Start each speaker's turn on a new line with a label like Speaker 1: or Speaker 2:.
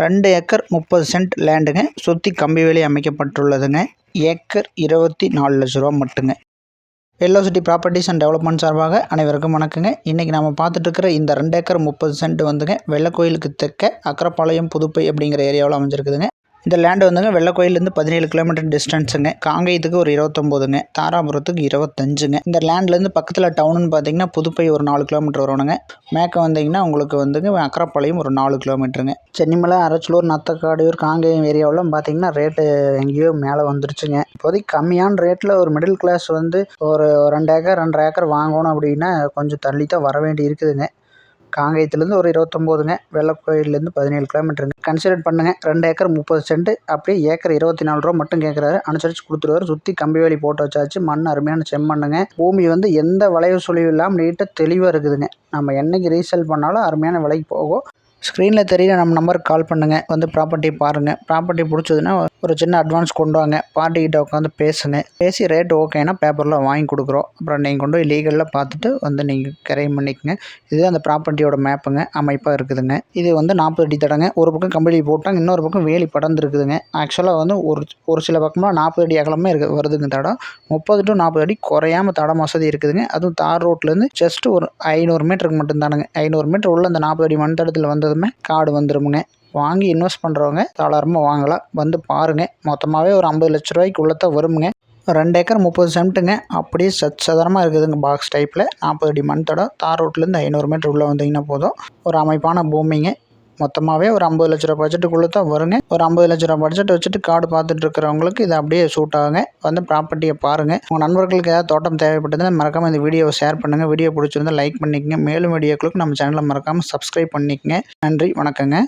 Speaker 1: ரெண்டு ஏக்கர் முப்பது சென்ட் லேண்டுங்க. சுற்றி கம்பி வேலி அமைக்கப்பட்டுள்ளதுங்க. ஏக்கர் இருபத்தி நாலு லட்ச ரூபா மட்டுங்க. Yellow city properties and development சார்பாக அனைவருக்கும் வணக்கங்க. இன்றைக்கி நம்ம பார்த்துட்ருக்கிற இந்த ரெண்டு ஏக்கர் முப்பது சென்ட் வந்துங்க. வெள்ளக்கோயிலுக்கு தெற்க அக்கரப்பாளையம் புதுப்பை அப்படிங்கிற ஏரியாவில் அமைஞ்சிருக்குதுங்க. இந்த லேண்டு வந்துங்க வெள்ளக்கோயிலேருந்து பதினேழு கிலோமீட்டர் டிஸ்டன்ஸுங்க காங்கேயத்துக்கு ஒரு இருபத்தொம்போதுங்க. தாராபுரத்துக்கு இருபத்தஞ்சுங்க. இந்த லேண்ட்லேருந்து பக்கத்தில் டவுனுன்னு பார்த்தீங்கன்னா புதுப்பை ஒரு நாலு கிலோமீட்டர் வரணுங்க மேற்க வந்தீங்கன்னா உங்களுக்கு வந்துங்க அக்கரப்பாளையம் ஒரு நாலு கிலோமீட்டருங்க சென்னிமலை அரச்சலூர் நத்தக்காடியூர் காங்கேயம் ஏரியாவெல்லாம் பார்த்தீங்கன்னா ரேட்டு எங்கேயோ மேலே வந்துருச்சுங்க. இப்போதைக்கு கம்மியான ரேட்டில் ஒரு மிடில் கிளாஸ் வந்து ஒரு ரெண்டு ஏக்கர் ரெண்டரை ஏக்கர் வாங்கணும் அப்படின்னா கொஞ்சம் தள்ளி தான் வர வேண்டி இருக்குதுங்க. காங்கேயத்துலேருந்து ஒரு இருபத்தொம்போதுங்க வெள்ளக்கோயிலேருந்து பதினேழு கிலோமீட்டருங்க. கன்சிடர் பண்ணுங்கள் ரெண்டு ஏக்கர் முப்பது சென்ட்டு அப்படியே ஏக்கர் இருபத்தி நாலு ரூபா மட்டும் கேட்குறாரு அனுசரித்து கொடுத்துருவாரு. சுற்றி கம்பி வேலி போட்டு வச்சாச்சு மண் அருமையான செம்மண்ணுங்க. பூமி வந்து எந்த வளைவு சுழிவு இல்லாமல் நீட்டாக தெளிவாக இருக்குதுங்க. நம்ம என்னைக்கு ரீசேல் பண்ணாலும் அருமையான விலைக்கு போகும். ஸ்க்ரீனில் தெரியுற நம்ம நம்பருக்கு கால் பண்ணுங்கள் வந்து ப்ராப்பர்ட்டி பாருங்கள் ப்ராப்பர்ட்டி பிடிச்சதுன்னா ஒரு சின்ன அட்வான்ஸ் கொண்டு வாங்க. பார்ட்டிக்கிட்ட உட்காந்து பேசுங்க பேசி ரேட் ஓகேனா பேப்பரில் வாங்கி கொடுக்குறோம். அப்புறம் நீங்கள் கொண்டு போய் லீகலில் பார்த்துட்டு வந்து நீங்கள் கிரைம் பண்ணிக்கங்க. இது அந்த ப்ராப்பர்ட்டியோட மேப்புங்க அமைப்பாக இருக்குதுங்க. இது வந்து நாற்பது அடி தடங்க. ஒரு பக்கம் கம்பளி போட்டாங்க. இன்னொரு பக்கம் வேலி படர்ந்துருக்குதுங்க. ஆக்சுவலாக வந்து ஒரு ஒரு சில பக்கமாக நாற்பது அடி அகலமே இருக்கு வருதுங்க தடம். முப்பது டு நாற்பது அடி குறையாம தடம் வசதி இருக்குதுங்க. அதுவும் தார் ரோட்லேருந்து ஜஸ்ட் ஒரு ஐநூறு மீட்டருக்கு மட்டும்தானுங்க. ஐநூறு மீட்டர் உள்ள அந்த நாற்பது அடி மண் தடத்தில் வந்ததுமே காடு வந்துருமுங்க. வாங்கி இன்வெஸ்ட் பண்ணுறவங்க தாராளமாக வாங்கலாம். வந்து பாருங்கள் மொத்தமாகவே ஒரு ஐம்பது லட்ச ரூபாய்க்கு உள்ளத்தான் வருமுங்க. ரெண்டு ஏக்கர் முப்பது சென்ட்டுங்க. அப்படியே சச்சதரமாக இருக்குதுங்க பாக்ஸ் டைப்பில் நாற்பது அடி மண் தடம். தார் ரோட்லேருந்து ஐநூறு மீட்டர் உள்ளே வந்தீங்கன்னா போதும். ஒரு அமைப்பான பூமிங்க. மொத்தமாகவே ஒரு ஐம்பது லட்ச ரூபா பட்ஜெட்டுக்குள்ளே தான் வருங்க. ஒரு ஐம்பது லட்ச ரூபா பட்ஜெட் வச்சுட்டு கார்டு பார்த்துட்டு இருக்கிறவங்களுக்கு இது அப்படியே சூட் ஆகுங்க. வந்து ப்ராப்பர்ட்டியை பாருங்கள் உங்கள் நண்பர்களுக்கு ஏதாவது தோட்டம் தேவைப்பட்டதுன்னா மறக்காமல் இந்த வீடியோவை ஷேர் பண்ணுங்கள் வீடியோ பிடிச்சிருந்தா லைக் பண்ணிக்கங்க. மேலும் வீடியோக்களுக்கு நம்ம சேனலை மறக்காமல் சப்ஸ்கிரைப் பண்ணிக்கங்க. நன்றி. வணக்கங்க.